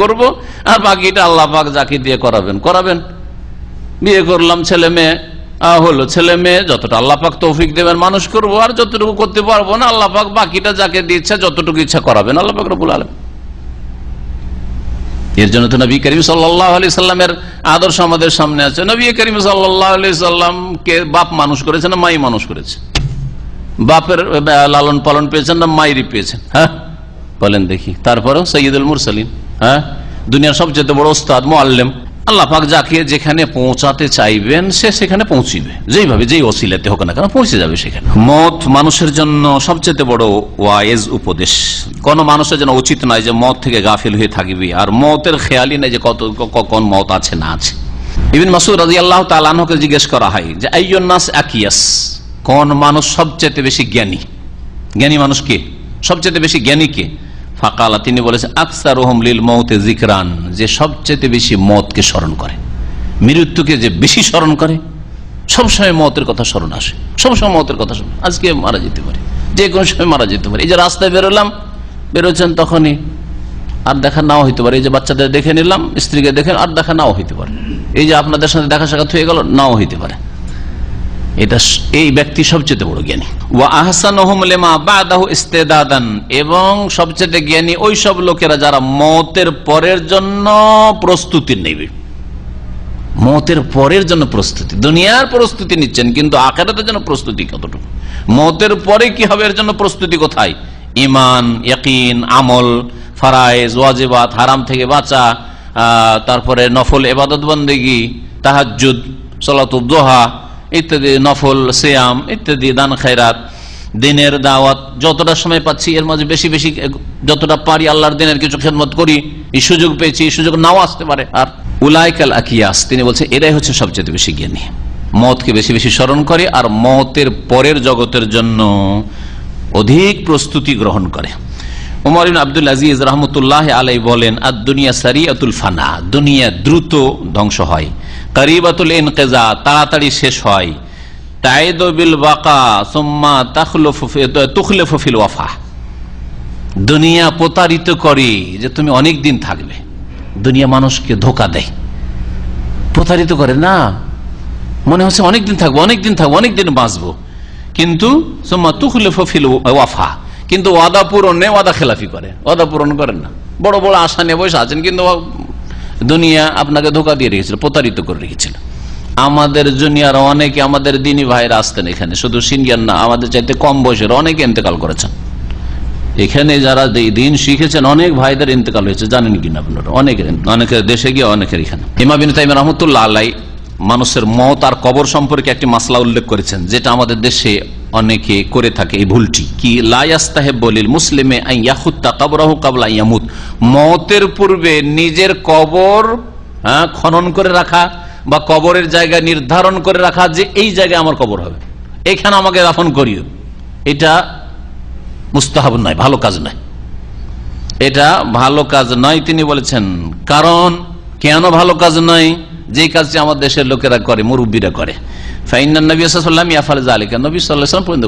করব, আর বাকিটা আল্লাহ পাক যাকে দিয়ে করাবেন করাবেন। বিয়ে করলাম ছেলে মেয়ে হলো ছেলে মেয়ে, যতটা আল্লাহ পাক তৌফিক দেবেন, মানুষ করব, আর যতটুকু করতে পারব না, আল্লাহ পাক বাকিটা যাকে দিয়ে ইচ্ছা, যতটুকু ইচ্ছা করাবেন, আল্লাহ পাক রবুল আলম এর জন্য তো নবী করিম সাল্লাহ আলি সাল্লামের আদর্শ আমাদের সামনে আছে। নবী করিম সাল্লাহ আলি সাল্লামকে বাপ মানুষ করেছে না মাই মানুষ করেছে? বাপের লালন পালন পেয়েছেন না মাইরি পেয়েছেন? হ্যাঁ? বলেন দেখি। তারপরেও সৈয়দুল মুরসালিন। হ্যাঁ? দুনিয়ার সবচেয়ে বড় ওস্তাদ মোয়াল্লেম আল্লাহ পাক যাকে যেখানে পৌঁছাতে চাইবেন, সে সেখানে পৌঁছিবে। যেইভাবে, যেই অসিলাতে হোক না কেন, পৌঁছে যাবে সেখানে। মত মানুষের জন্য সবচেয়ে বড় ওয়াইজ উপদেশ। কোন মানুষের জন্য উচিত নয় যে মত থেকে গাফিল হয়ে থাকবে, আর মতের খেয়ালই নাই যে কত, ক- কোন মত আছে, না আছে। ইবিন মাসুদ রাজি আল্লাহ তালানহকে জিজ্ঞেস করা হয় যে আইয়ন্নাস আকিয়াস? কোন মানুষ সবচেয়ে বেশি জ্ঞানী? জ্ঞানী মানুষ কে? সবচেয়ে বেশি জ্ঞানী কে? ফাকালা, তিনি বলেছেন আকসার ওহম লিল মৌতে জিকরান যে সবচেয়ে বেশি মতকে স্মরণ করে। মৃত্যুকে যে বেশি স্মরণ করে, সবসময় মতের কথা স্মরণ আসে। সবসময় মতের কথা স্মরণ আজকে মারা যেতে পারে। যে কোনো সময় মারা যেতে পারে। এই যে রাস্তায় বেরোলাম, বেরোচ্ছেন তখনই আর দেখা নাও হইতে পারে। এই যে বাচ্চাদের দেখে নিলাম, স্ত্রীকে দেখে আর দেখা নাও হইতে পারে। এই যে আপনাদের সাথে দেখা সাক্ষাৎ হয়ে গেল, নাও হইতে পারে। এটা এই ব্যক্তি সবচেয়ে বড় জ্ঞানী। ওয়া ইস্তেদাদান। এবং সবচেয়ে জ্ঞানী ওই সব লোকেরা যারা মতের পরের জন্য প্রস্তুতি নেবে। মতের পরের জন্য প্রস্তুতি। দুনিয়ার প্রস্তুতি নিচ্ছেন, কিন্তু আখেরাতের জন্য প্রস্তুতি কতটুকু? মতের পরে কি হবে? এর জন্য প্রস্তুতি কোথায়? ইমান ইয়াকিন, আমল, ফারায়েজ, ওয়াজিবাত, হারাম থেকে বাঁচা তারপরে নফল, এবাদত বন্দেগি তাহাজুদ সলাতুদ্দোহা ইত্যাদি, নফল, সিয়াম ইত্যাদি, দান, খায়রাত, দিনের দাওয়াত যতটা সময় পাচ্ছি, এর মাঝে বেশি বেশি যতটা পারি আল্লাহর দিনের কিছু খেদমত করি, এই সুযোগ পেয়েছি সুযোগ নাও আসতে পারে। আর উলাইকাল আকিয়াস, তিনি বলছেন এরাই হচ্ছে সবচেয়ে বেশি জ্ঞানী। মতকে বেশি বেশি স্মরণ করে আর মতের পরের জগতের জন্য অধিক প্রস্তুতি গ্রহণ করে। উমর আব্দুল আজিজ রহমতুল্লাহ আলাই বলেন আর দুনিয়া সারিয়াতুল ফানা দুনিয়া দ্রুত ধ্বংস হয়। করিবাতুল ইনকেজা, তাড়াতাড়ি শেষ হয়। সোম্মা দুনিয়া প্রতারিত করে যে তুমি অনেক দিন থাকবে। দুনিয়া মানুষকে ধোকা দেয়। প্রতারিত করে, না। মনে হচ্ছে অনেক দিন থাকব, অনেক দিন থাকব, অনেক দিন বাঁচবো। কিন্তু সোম্মা তুখলেফ ফিল ওয়াফা। কিন্তু ওয়াদা পূরণে ওয়াদা খেলাফি করে। ওয়াদা পূরণ করেন না। বড় বড় আশা নিয়ে বসে আছেন, কিন্তু দুনিয়া আপনাকে ধোকা দিয়ে রেখেছিল, প্রতারিত করে রেখেছিল। আমাদের জুনিয়র অনেকে আমাদের দিনী ভাইরা আসতেন এখানে, শুধু সিনিয়র না, আমাদের চাইতে কম বয়সের অনেকে ইন্তেকাল করেছেন। এখানে যারা দিন শিখেছেন, অনেক ভাইদের ইন্তেকাল হয়েছে, জানেন কিনা আপনারা? অনেকের অনেকের দেশে গিয়ে অনেকের এখানে। ইমাবিন তাইম রহমতুল্লাহ আল্লাহ মানুষের মত আর কবর সম্পর্কে একটি মাসলা উল্লেখ করেছেন, যেটা আমাদের দেশে অনেকে করে থাকে এই ভুলটি। কি লায়াস্তাহেব বলিল মুসলিমে মতের পূর্বে নিজের কবর খনন করে রাখা বা কবরের জায়গা নির্ধারণ করে রাখা যে এই জায়গায় আমার কবর হবে। এখানে আমাকে দাফন করিও। এটা মুস্তাহাব নয়, ভালো কাজ নয়। এটা ভালো কাজ নয়, তিনি বলেছেন। কারণ কেন ভালো কাজ নয়? যে কাজটি আমার দেশের লোকেরা করে, মুরব্বীরা করে। নবী ইয়াফাল নবী পর্যন্ত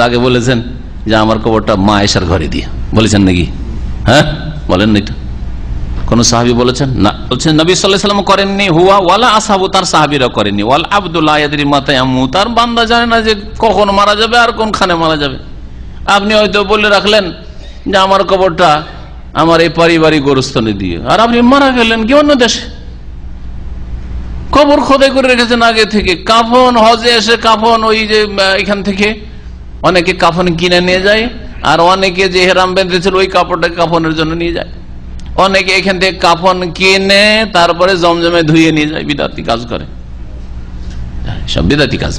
আগে বলেছেন যে, আমার কবরটা ঘরে দিয়ে। বলেছেন নাকি? হ্যাঁ? বলেন সাহাবি বলেছেন? না। বলছেন, নবী সাল্লাম করেননি। হুয়া ওয়ালা তার সাহাবিরা তার বান্দা জানে না যে কখন মারা যাবে আর কোনখানে মারা যাবে। আপনি হয়তো বলে রাখলেন যে, আমার কবরটা আমার এই পারিবারিক গোরস্থানে দিয়ে। আর আপনি মারা গেলেন কি অন্য দেশে? কবর খোদাই করে রেখেছেন আগে থেকে। কাফন, হজে এসে কাফন, ওই যে এখান থেকে অনেকে কাফন কিনে নিয়ে যায়, আর অনেকে যে হেরাম বেঁধেছিল ওই কাপড়টা কাফনের জন্য নিয়ে যায়। অনেকে এখান থেকে কাফন কিনে তারপরে জমজমে ধুয়ে নিয়ে যায়। বিদাতি কাজ করে। সব বিদাতি কাজ।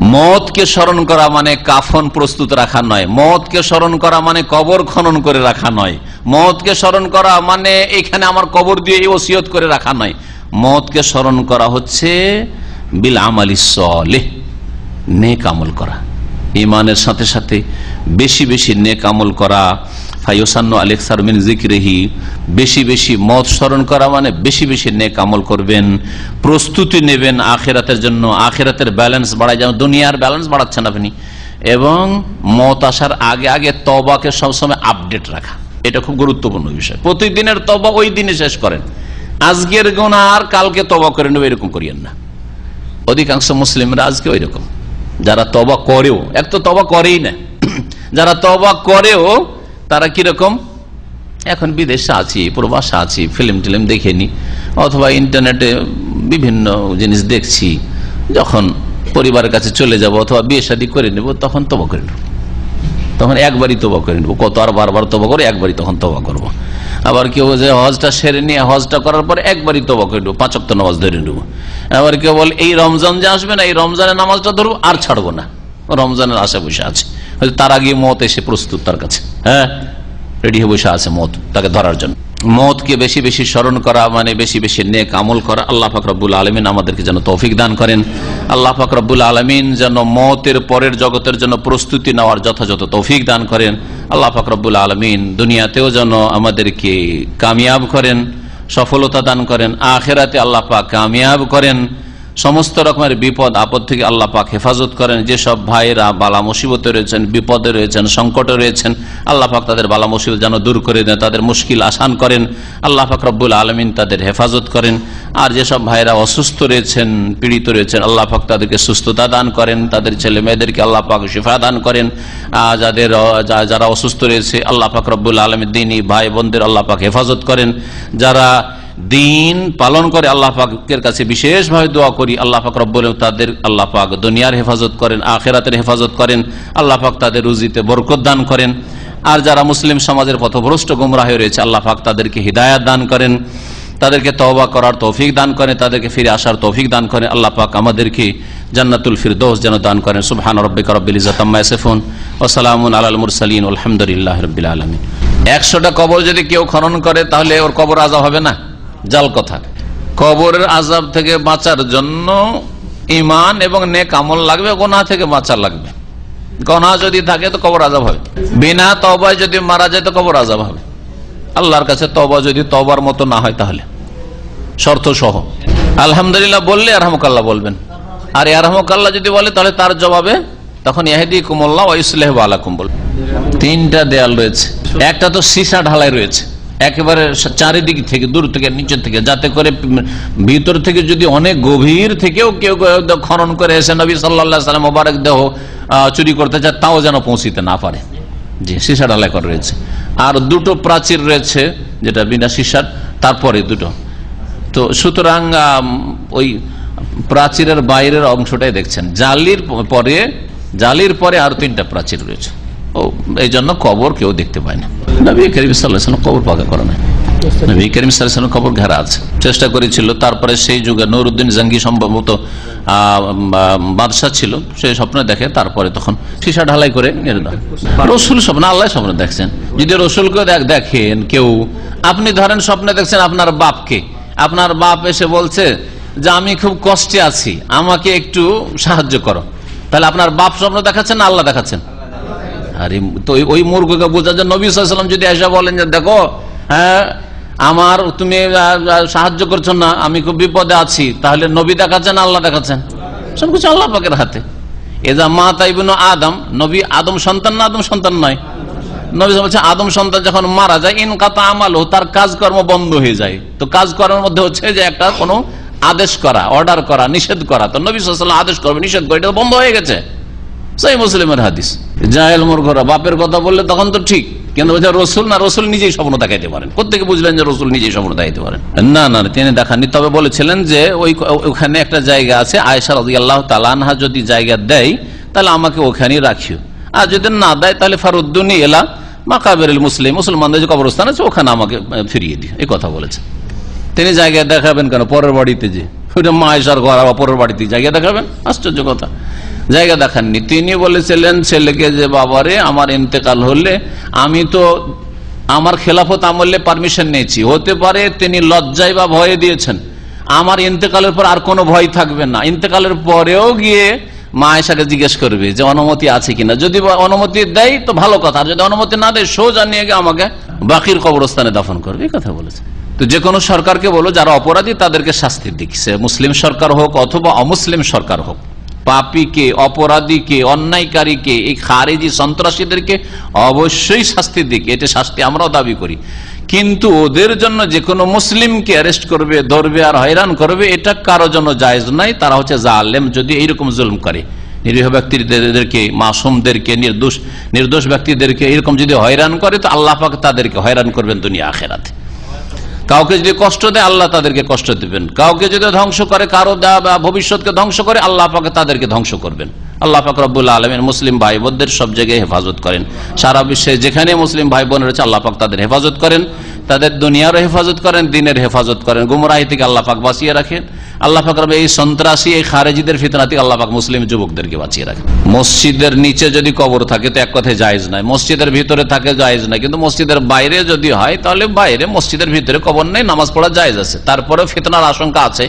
মতকে স্মরণ করা মানে কাফন প্রস্তুত রাখা নয়। মতকে স্মরণ করা মানে কবর খনন করে রাখা নয়। মতকে স্মরণ করা মানে এখানে আমার কবর দিয়ে এই ওসিয়ত করে রাখা নয়। মতকে স্মরণ করা হচ্ছে বিল আমালি সলে নেক আমল করা। ইমানের সাথে সাথে বেশি বেশি নেক আমল করা ফাইসান্ন আলেকসার মিন জিক্রেহি বেশি বেশি মত স্মরণ করা মানে বেশি বেশি নেক আমল করবেন, প্রস্তুতি নেবেন আখেরাতের জন্য, আখেরাতের ব্যালেন্স বাড়ায় যেমন দুনিয়ার ব্যালেন্স বাড়াচ্ছেন আপনি। এবং মত আসার আগে আগে তবাকে সবসময় আপডেট রাখা। এটা খুব গুরুত্বপূর্ণ বিষয়। প্রতিদিনের তবা ওই দিনে শেষ করেন। আজকের গোনা আর কালকে তবা করে নেবে এরকম করিয়েন না। অধিকাংশ মুসলিমরা আজকে ওই রকম যারা তবা করেও, এক তো তবা করেই না। যারা তবা করেও, তারা কীরকম এখন বিদেশে আছি, প্রবাসে আছি ফিল্ম টিলিম দেখেনি অথবা ইন্টারনেটে বিভিন্ন জিনিস দেখছি। যখন পরিবারের কাছে চলে যাব অথবা বিয়ে শাদী করে নেব, তখন তবা করে নেব। তখন একবারই তোবা করে নেব। কত আর বারবার তবা করে একবারই তখন তবা করব। আবার কেউ যে হজটা সেরে নিয়ে, হজটা করার পর একবারই তবা করে নেব পাঁচক্ত নামাজ ধরে নেব। আবার কেউ বল, এই রমজান যে আসবে না, এই রমজানের নামাজটা ধরবো, আর ছাড়বো না। রমজানের আশা বসে আছে। তার আগে মত এসে প্রস্তুত তার কাছে। হ্যাঁ? রেডি হয়ে বসে আছে মত, তাকে ধরার জন্য। মতকে বেশি বেশি স্মরণ করা মানে বেশি বেশি নেক আমল করা, আল্লাহ ফাকরাবুল আলমিন আমাদেরকে যেন তৌফিক দান করেন। আল্লাহ ফাকরাবুল আলমিন যেন মতের পরের জগতের জন্য প্রস্তুতি নেওয়ার যথাযথ তৌফিক দান করেন। আল্লাহ ফাকরাবুল আলমিন দুনিয়াতেও যেন আমাদেরকে কামিয়াব করেন, সফলতা দান করেন, আখেরাতে আল্লাহ পাক কামিয়াব করেন। সমস্ত রকমের বিপদ, আপদ থেকে আল্লাহ পাক হেফাজত করেন। যেসব ভাইয়েরা বালা মুসিবতে রয়েছেন, বিপদে রয়েছেন, সংকটে রয়েছেন, আল্লাহ পাক তাদের বালা মুসিবত যেন দূর করে দেন, তাদের মুশকিল আসান করেন। আল্লাহ পাক রব্বুল আলমিন তাদের হেফাজত করেন। আর যেসব ভাইয়েরা অসুস্থ রয়েছেন, পীড়িত রয়েছেন, আল্লাহ পাক তাদেরকে সুস্থতা দান করেন। তাদের ছেলে মেয়েদেরকে আল্লাহ পাক শিফা দান করেন। যাদের যারা অসুস্থ রয়েছে, আল্লাহ পাক রব্বুল আলমীর দিনই ভাই বোনদের আল্লাহ পাক হেফাজত করেন। যারা দিন পালন করে আল্লাহ পাকের কাছে বিশেষভাবে দোয়া করি। আল্লাহ পাক রব্বুল তাদের আল্লাহ পাক দুনিয়ার হেফাজত করেন, আখেরাতের হেফাজত করেন, আল্লাহ পাক তাদের রুজিতে বরকত দান করেন। আর যারা মুসলিম সমাজের পথভ্রষ্ট গুমরাহ হয়ে রয়েছে, আল্লাহ পাক তাদেরকে হৃদায়ত দান করেন, তাদেরকে তওবা করার তৌফিক দান করেন, তাদেরকে ফিরে আসার তৌফিক দান করেন। আল্লাহ পাক আমাদেরকে জান্নাতুল ফিরদৌস যেন দান করেন। সুবহান রব্বিকা রব্বিল ইজ্জাতি আম্মা ইয়াসিফুন সালামুন আলাল মুরসালিন আলহামদুলিল্লাহি রাব্বিল আলামিন। 100টা কবর যদি কেউ খনন করে, তাহলে ওর কবর আযাব হবে না? জাল কথা। কবরের আজাব থেকে বাঁচার জন্য ঈমান এবং নেক আমল লাগবে, গোনাহ থেকে বাঁচা লাগবে। গনা যদি থাকে তো কবর আজাব হবে। বিনা তবায় যদি মারা যায় তো কবর আজাব হবে। আল্লাহর কাছে তবা যদি তবার মতো না হয় তাহলে। শর্ত সহ। আলহামদুলিল্লাহ বললে আরহামকাল্লাহ বলবেন। আর আরহামকাল্লাহ যদি বলে তাহলে তার জবাবে তখন ইহাদি কুমল্লাহ ইসলেহ আলাকুম বল তিনটা দেয়াল রয়েছে। একটা তো সীসা ঢালাই রয়েছে। একেবারে চারিদিক থেকে, দূর থেকে, নিচের থেকে, যাতে করে ভিতর থেকে যদি অনেক গভীর থেকেও কেউ খনন করে এসে নবী সাল্লাহ সাল্লাম মোবারক দেহ চুরি করতে চায়, তাও যেন পৌঁছিতে না পারে। জি সীসা ঢালাই করা রয়েছে। আর দুটো প্রাচীর রয়েছে, যেটা বিনা সিসার, তারপরে দুটো। তো সুতরাং ওই প্রাচীরের বাইরের অংশটাই দেখছেন। জালির পরে জালির পরে আর তিনটা প্রাচীর রয়েছে। এই জন্য কবর কেউ দেখতে পায় না। নবী করিম সাল্লাহ কবর পাকা করে না নবী করিম সাল্লাহ কবর ঘেরা আছে। চেষ্টা করেছিল, তারপরে সেই যুগে নুরুদ্দিন জাঙ্গি সম্ভবত বাদশাহ ছিল। সেই স্বপ্ন দেখে, তারপরে তখন সীসা ঢালাই করে রসুল স্বপ্ন, আল্লাহ স্বপ্ন দেখছেন। যদি রসুলকে দেখ- দেখেন কেউ, আপনি ধরেন স্বপ্নে দেখছেন আপনার বাপকে। আপনার বাপ এসে বলছে যে, আমি খুব কষ্টে আছি, আমাকে একটু সাহায্য করো। তাহলে আপনার বাপ স্বপ্ন দেখাচ্ছেন আল্লাহ দেখাচ্ছেন? আরে, তো ওই- মূর্খকে বোঝা যায় নবী সাল্লাম যদি এসে বলেন যে, দেখো হ্যাঁ আমার তুমি সাহায্য করছ না, আমি খুব বিপদে আছি, তাহলে নবী দেখাচ্ছেন আল্লাহ দেখাচ্ছেন? সবকিছু আল্লাহ পাকের হাতে। এজা মা তাইবিন আদম, নবী আদম সন্তান না আদম সন্তান নয়। নবী বলছে, আদম সন্তান যখন মারা যায়, ইন কাতা আমাল তার কাজকর্ম বন্ধ হয়ে যায়। তো কাজকর্মের মধ্যে হচ্ছে যে একটা কোনো আদেশ করা, অর্ডার করা, নিষেধ করা। তো নবী সাল্লাম আদেশ করবে, নিষেধ করে, এটা বন্ধ হয়ে গেছে। সেই মুসলিমের হাদিস। জাহেল মূর্খরা বাপের কথা বললে তখন তো ঠিক কিন্তু বলছে রসুল না রসুল নিজেই স্বপ্ন দেখাইতে পারেন। কোথেকে বুঝলেন যে রসুল নিজেই স্বপ্ন দেখাইতে পারেন? না না না, তিনি দেখাননি। তবে বলেছিলেন যে ওই ওখানে একটা জায়গা আছে আয়সা রাজি আল্লাহ তালানহা যদি জায়গা দেয় তাহলে আমাকে ওখানেই রাখিও। আর যদি না দেয় তাহলে ফারুদ্দুনি এলা মাকাবের মুসলিম মুসলমানদের যে কবরস্থান আছে ওখানে আমাকে ফিরিয়ে দিও। এই কথা বলেছে তিনি জায়গায় দেখাবেন কেন? পরের বাড়িতে যে ওইটা মা এসার ঘর আবার পরের বাড়িতে জায়গা দেখাবেন? আশ্চর্য কথা। জায়গা দেখাননি। তিনি বলেছিলেন, ছেলেকে যে বাবারে, আমার ইন্তেকাল হলে আমি তো আমার খেলাফত আমলে পারমিশন নিয়েছি। হতে পারে তিনি লজ্জায় বা ভয়ে দিয়েছেন। আমার ইন্তেকালের পর আর কোনো ভয় থাকবে না। ইন্তেকালের পরেও গিয়ে মা এসাকে জিজ্ঞেস করবে যে, অনুমতি আছে কিনা? যদি অনুমতি দেয়, তো ভালো কথা। আর যদি অনুমতি না দেয়, সোজা নিয়ে গিয়ে আমাকে বাকির কবরস্থানে দাফন করবে। এই কথা বলেছে। তো যে কোনো সরকারকে বলো যারা অপরাধী তাদেরকে শাস্তি দিক, সে মুসলিম সরকার হোক অথবা অমুসলিম সরকার হোক পাপীকে অপরাধীকে অন্যায়কারীকে এই খারেজি সন্ত্রাসীদেরকে অবশ্যই শাস্তি দিক এটা শাস্তি আমরাও দাবি করি। কিন্তু ওদের জন্য যে কোনো মুসলিমকে অ্যারেস্ট করবে, ধরবে আর হয়রান করবে, এটা কারও জন্য জায়জ নাই তারা হচ্ছে জালেম যদি এইরকম জুলম করে। নিরীহ ব্যক্তিদেরকে, মাসুমদেরকে, নির্দোষ নির্দোষ ব্যক্তিদেরকে এরকম যদি হয়রান করে, তো আল্লাহ পাক তাদেরকে হয়রান করবেন দুনিয়া, আখেরাতে। কাউকে যদি কষ্ট দেয়, আল্লাহ তাদেরকে কষ্ট দিবেন। কাউকে যদি ধ্বংস করে, কারও ভবিষ্যৎকে ধ্বংস করে, আল্লাহ পাকে তাদেরকে ধ্বংস করবেন। আল্লাহ পাক রব্বুল আলমের মুসলিম ভাই বোনদের সব জায়গায় হেফাজত করেন। সারা বিশ্বে যেখানে মুসলিম ভাই বোন রয়েছে, আল্লাহ পাক তাদের হেফাজত করেন। তাদের দুনিয়ারও হেফাজত করেন, দিনের হেফাজত করেন। গুমরাহি থেকে আল্লাহ পাক বাঁচিয়ে রাখেন। আল্লাহ পাক এই সন্ত্রাসী, এই খারেজিদের ফিতনা থেকে আল্লাহ পাক মুসলিম যুবকদেরকে বাঁচিয়ে রাখেন। মসজিদের নিচে যদি কবর থাকে, তো এক কথায় জায়েজ নাই মসজিদের ভিতরে থাকে, জায়েজ নাই কিন্তু মসজিদের বাইরে যদি হয়, তাহলে বাইরে মসজিদের ভিতরে কবর নেই, নামাজ পড়া জায়েজ আছে। তারপরে ফিতনার আশঙ্কা আছে।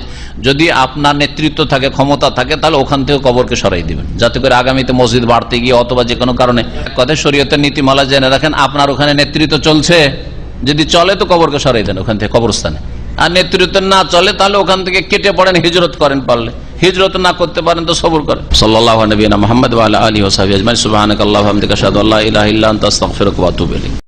যদি আপনার নেতৃত্ব থাকে, ক্ষমতা থাকে, তাহলে ওখান থেকে কবরকে সরাই দিবেন। যাতে করে আগামীতে মসজিদ বাড়তে গিয়ে অথবা যে কোনো কারণে। এক কথায় শরীয়তের নীতিমালা জেনে রাখেন, আপনার ওখানে নেতৃত্ব চলছে। যদি চলে তো কবরকে সরাই দেন ওখান থেকে, কবরস্থানে। আর নেতৃত্ব না চলে, তাহলে ওখান থেকে কেটে পড়েন, হিজরত করেন পারলে। হিজরত না করতে পারেন তো সবর করেন। সাল্লাহ নবীনা মোহাম্মদ আলী ওসাহ আজমাই সুবাহ আল্লাহ আল্লাহ